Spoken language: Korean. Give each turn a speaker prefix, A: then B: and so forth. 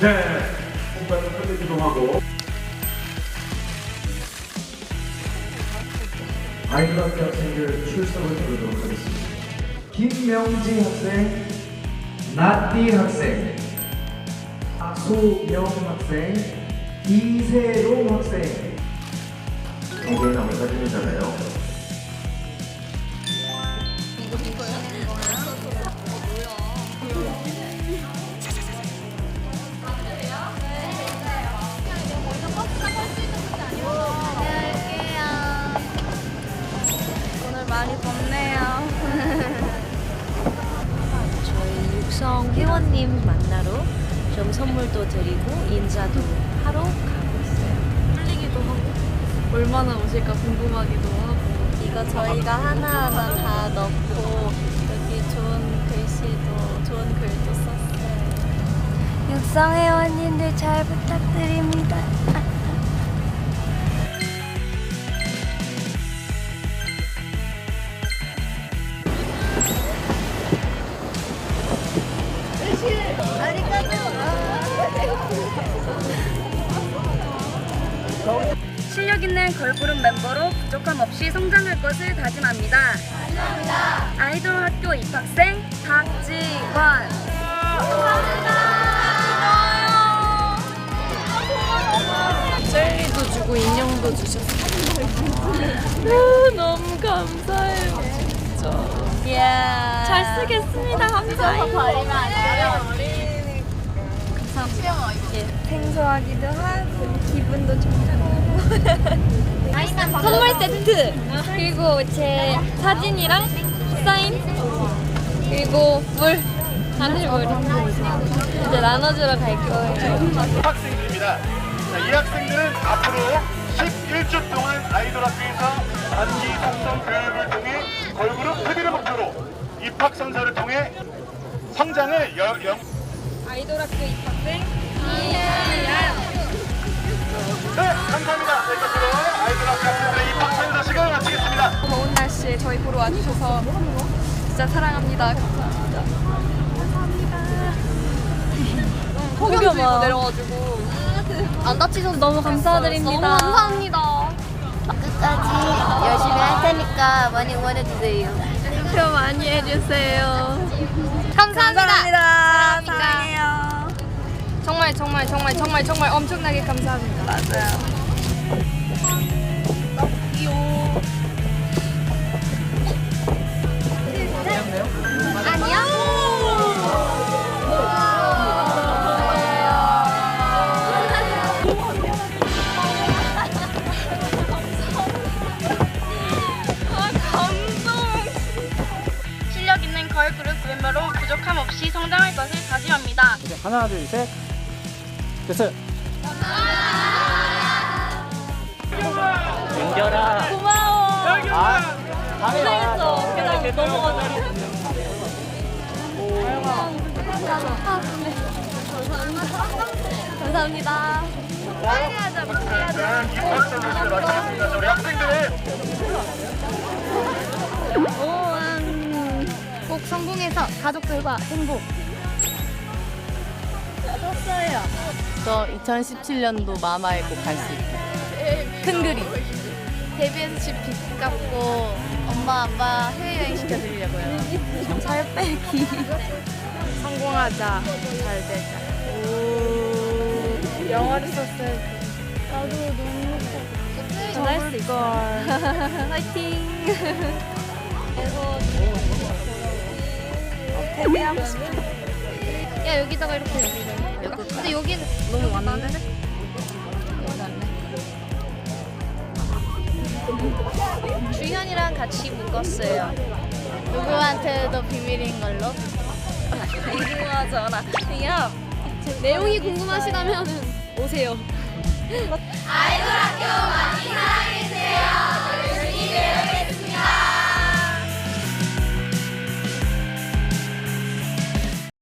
A: 네, 좀 끌리기도 하고. 아이들 학교 학생들 출석을 부르도록 하겠습니다. 김명지 학생, 나띠 학생, 소명 학생, 이세롱 학생. 경기에 남을 사진이잖아요.
B: 육성 회원님 만나러 좀 선물도 드리고 인사도 하러 가고 있어요.
C: 풀리기도 하고 얼마나 오실까 궁금하기도 하고
B: 이거 저희가 하나하나 다 넣고 여기 좋은 글씨도 좋은 글도 썼어요.
C: 육성 회원님들 잘 부탁드립니다.
D: 실력 있는 걸그룹 멤버로 부족함 없이 성장할 것을 다짐합니다. 아이돌 학교 입학생 박지원.
C: 젤리도 주고 인형도 주셨어요. 너무 감사해요, 진짜. 잘 쓰겠습니다. 감사합니다. 예, 생소하기도 하고 기분도 좋고. 선물 세트 그리고 제 사진이랑 사인 그리고 물 하늘 물 이제 나눠주러 갈 거예요.
E: 학생들입니다. 자, 이 학생들은 앞으로 11주 동안 아이돌 학교에서 단기 속성 교육을 통해 걸그룹 회비를 목표로 입학 선서를 통해 성장을 여, 영,
C: 아이돌 학교 입학생
E: 네, 감사합니다. 네, 이것으로 아이돌 학교 학생들의 입학 선서 시간을 마치겠습니다.
C: 더운 날씨에 저희 보러 와주셔서 진짜 사랑합니다. 감사합니다. 폭염 들고 내려가지고 안 다치셔서 너무 감사드립니다. 너무 감사합니다.
B: 끝까지 열심히 할 테니까 많이 응원해 주세요.
C: 투표 많이 해주세요. 감사합니다. 사랑해요. 정말 정말 정말 정말 정말 엄청나게 감사합니다. 맞아요.
D: 실력 있는 걸 그룹 멤버로 부족함 없이 성장할 것을 다짐합니다.
F: 하나 둘 셋. 됐어요. 연결아.
C: 고마워.
F: 아, 다음에 와.
C: 고생했어. 그냥 넘어가자. 감사합니다. 빨리 하자, 빨리 하자.
E: 우리 학생들
C: 오은 꼭 성공해서 가족들과 행복. 썼어요.
G: 저 2017년도 마마에 꼭 갈 수 있게 큰 그림
C: 데뷔해서 집 빚 갚고 엄마 아빠 해외여행 시켜드리려고요. 살 빼기. 성공하자. 잘 되자. 오. 영어를 썼어요. 나도 너무 잘할 수 있어. 화이팅. 그래서 데뷔하고 싶어. 야 여기다가 이렇게 여기다. 근데 여기는 너무 많은데?
B: 주현이랑 같이 묶었어요. 누구한테도 비밀인 걸로.
C: 궁금하잖아. 야, 내용이 궁금하시다면 오세요.
B: 아이돌 학교